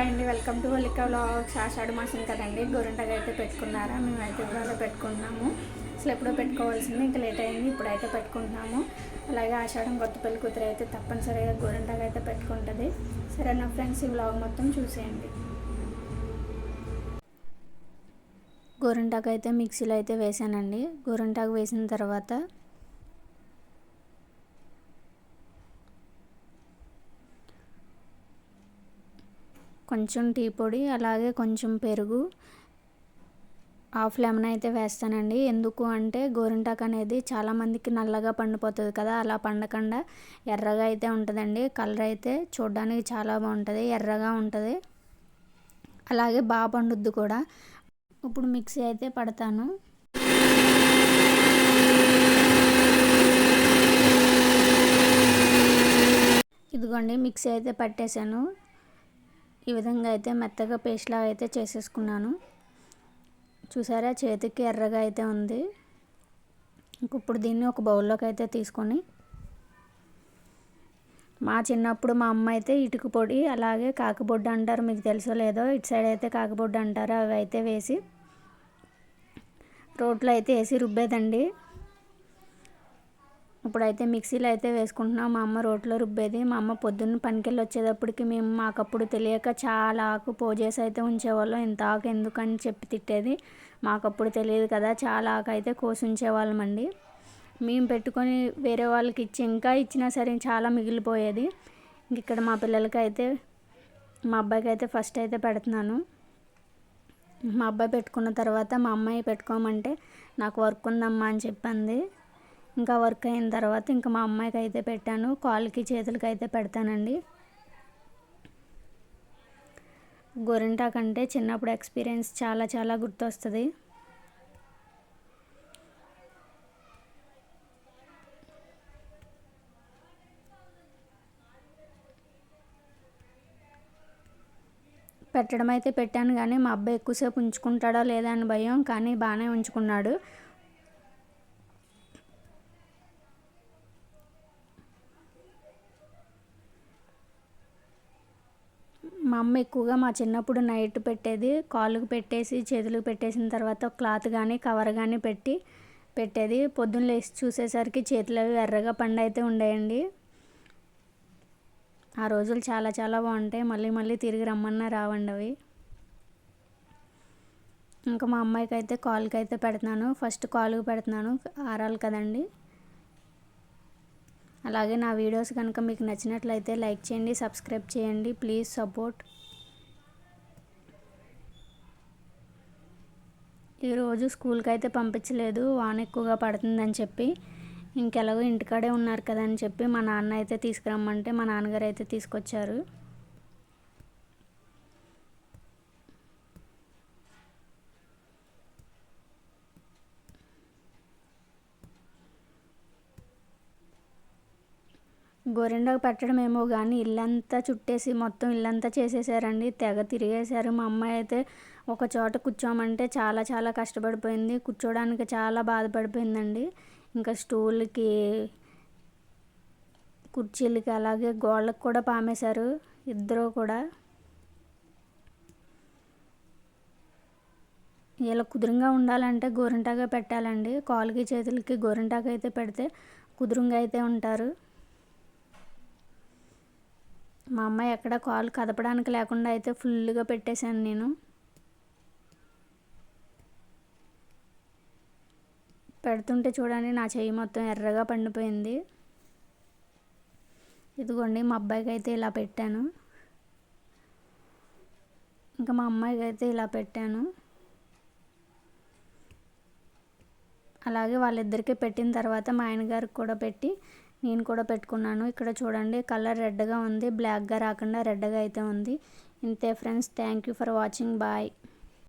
Hi అండి welcome to Vallika vlogs. ఆషాఢ మాసం కదండి గోరింటగా అయితే పెట్టుకున్నారా? మేమైతే ఇవాళ పెట్టుకుంటున్నాము. అసలు ఎప్పుడో పెట్టుకోవాల్సింది ఇంకా లేట్ అయింది ఇప్పుడైతే పెట్టుకుంటున్నాము. అలాగే ఆషాఢం కొత్త పెళ్ళి కూతురు అయితే తప్పనిసరిగా గోరింటగా అయితే పెట్టుకుంటుంది. సరే నా ఫ్రెండ్స్ ఈ వ్లాగ్ మొత్తం చూసేయండి. గోరింటాకు అయితే మిక్సీలో అయితే వేసానండి. గోరింటాకు వేసిన తర్వాత కొంచెం టీ పొడి అలాగే కొంచెం పెరుగు. హాఫ్ లెమన్ అయితే వేస్తానండి. ఎందుకు అంటే గోరింటాకు అనేది చాలామందికి నల్లగా పండిపోతుంది కదా అలా పండకుండా ఎర్రగా అయితే ఉంటుందండి. కలర్ అయితే చూడడానికి చాలా బాగుంటుంది ఎర్రగా ఉంటుంది. అలాగే బాగా పండుద్ది కూడా. ఇప్పుడు మిక్సీ అయితే పడతాను. ఇదిగోండి మిక్సీ అయితే పట్టేశాను. ఈ విధంగా అయితే మెత్తగా పేస్ట్లా అయితే చేసేసుకున్నాను. చూసారా? చేతికి ఎర్రగా అయితే ఉంది. ఇప్పుడు దీన్ని ఒక బౌల్లోకి అయితే తీసుకొని మా చిన్నప్పుడు మా అమ్మ అయితే ఇటుక పొడి అలాగే కాకబొడ్డు అంటారు. మీకు తెలుసో లేదో? ఇటు సైడ్ అయితే కాకబొడ్డు అంటారు. అవి అయితే వేసి రోట్లో అయితే వేసి రుబ్బేదండి. ఇప్పుడైతే మిక్సీలో అయితే వేసుకుంటున్నాం. మా అమ్మ రోట్లో రుబ్బేది. మా అమ్మ పొద్దున్న పనికెళ్ళి వచ్చేటప్పటికి మేము మాకప్పుడు తెలియక చాలా ఆకు పోజేసి అయితే ఉంచేవాళ్ళం. ఇంత ఆకు ఎందుకని చెప్పి తిట్టేది. మాకప్పుడు తెలియదు కదా చాలా ఆకు అయితే కోసి ఉంచేవాళ్ళమండి మేము పెట్టుకొని వేరే వాళ్ళకి ఇచ్చి ఇంకా ఇచ్చినా సరే చాలా మిగిలిపోయేది. ఇక్కడ మా పిల్లలకి అయితే మా అబ్బాయికి అయితే ఫస్ట్ అయితే పెడుతున్నాను. మా అబ్బాయి పెట్టుకున్న తర్వాత మా అమ్మాయి పెట్టుకోమంటే నాకు వర్క్ ఉందమ్మా అని చెప్పింది. ఇంకా వర్క్ అయిన తర్వాత ఇంకా మా అమ్మాయికి అయితే పెట్టాను. కాళ్ళకి చేతులకి అయితే పెడతానండి. గొరింటా అంటే చిన్నప్పుడు ఎక్స్పీరియన్స్ చాలా చాలా గుర్తొస్తుంది. పెట్టడం అయితే పెట్టాను కానీ మా అబ్బాయి ఎక్కువసేపు ఉంచుకుంటాడో లేదా అని భయం కానీ బాగానే ఉంచుకున్నాడు మా అమ్మ ఎక్కువగా మా చిన్నప్పుడు నైట్ పెట్టేది కాళ్ళకు పెట్టేసి చేతులకు పెట్టేసిన తర్వాత క్లాత్ కానీ కవర్ కానీ పెట్టి పెట్టేది. పొద్దున్న లేచి చూసేసరికి చేతులు అవి ఎర్రగా పండు అయితే ఉండేయండి. ఆ రోజులు చాలా చాలా బాగుంటాయి. మళ్ళీ మళ్ళీ తిరిగి రమ్మన్నా రావండి అవి. ఇంకా మా అమ్మాయికి అయితే కాలుకి అయితే పెడుతున్నాను. ఫస్ట్ కాలుకి పెడుతున్నాను. ఆరాలి కదండి. అలాగే నా వీడియోస్ కనుక మీకు నచ్చినట్లయితే లైక్ చేయండి సబ్స్క్రైబ్ చేయండి. Please support. ఈరోజు స్కూల్కి అయితే పంపించలేదు వాన ఎక్కువగా పడుతుందని చెప్పి. ఇంకెలాగో ఇంటికాడే ఉన్నారు కదా అని చెప్పి మా నాన్న అయితే తీసుకురమ్మంటే మా నాన్నగారు అయితే తీసుకొచ్చారు. గోరిండాకు పెట్టడం ఏమో కానీ ఇల్లంతా చుట్టేసి మొత్తం ఇల్లంతా చేసేసారండి. తెగ తిరిగేశారు. మా అమ్మాయి అయితే ఒక చోట కూర్చోమంటే చాలా చాలా కష్టపడిపోయింది. కూర్చోడానికి చాలా బాధపడిపోయిందండి. ఇంకా స్టూల్కి కుర్చీలకి అలాగే గోళ్ళకు కూడా పామేశారు ఇద్దరు కూడా. ఇలా కుదురుగా ఉండాలంటే గోరింటాగా పెట్టాలండి. కాలుకి చేతులకి గోరింటాగా అయితే పెడితే కుదురుగా అయితే ఉంటారు. మా అమ్మాయి ఎక్కడ కాలు కదపడానికి లేకుండా అయితే ఫుల్గా పెట్టేశాను నేను. పెడుతుంటే చూడండి నా చెయ్యి మొత్తం ఎర్రగా పండిపోయింది. ఇదిగోండి మా అబ్బాయికి అయితే ఇలా పెట్టాను. ఇంకా మా అమ్మాయికి అయితే ఇలా పెట్టాను. అలాగే వాళ్ళిద్దరికీ పెట్టిన తర్వాత మా ఆయన గారికి కూడా పెట్టి నేను కూడా పెట్టుకున్నాను. ఇక్కడ చూడండి కలర్ రెడ్గా ఉంది. బ్లాక్గా రాకుండా రెడ్గా అయితే ఉంది. ఇంతే friends thank you for watching. Bye.